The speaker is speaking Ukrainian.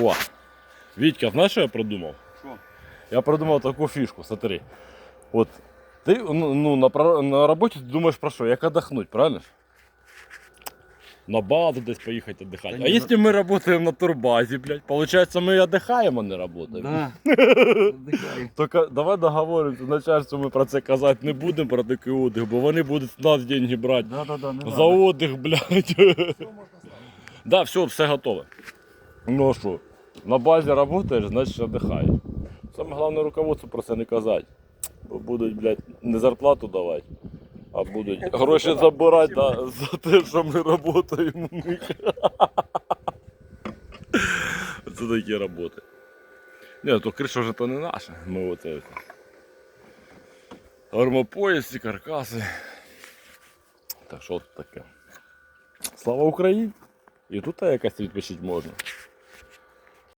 О, Вітька, знаєш, що я придумав? Що? Я придумав таку фішку, смотри. От ти ну, ну, на, на роботі ти думаєш про що? Як отдохнуть, правильно? На базу десь поїхати віддихати. А якщо ми працюємо на турбазі, блядь, получается ми віддихаємо, а не працюємо. Да. Тільки давай договоримося, начальству ми про це казати не будемо про такий отдих, бо вони будуть з нас деньги брати. Да, да, да, не За надо. отдих, блядь. Да, все, все готове. Ну а що, на базі працюєш, значить віддихаєш. Саме головне руководству про це не казати. Бо будуть, блядь, не зарплату давати, а будуть гроші забирати да, за те, що ми працюємо. Це такі роботи. Ні, то криша вже то не наша. Ми оце. Армопоясі, каркаси. Так що от таке. Слава Україні! І тут якась відпочити можна.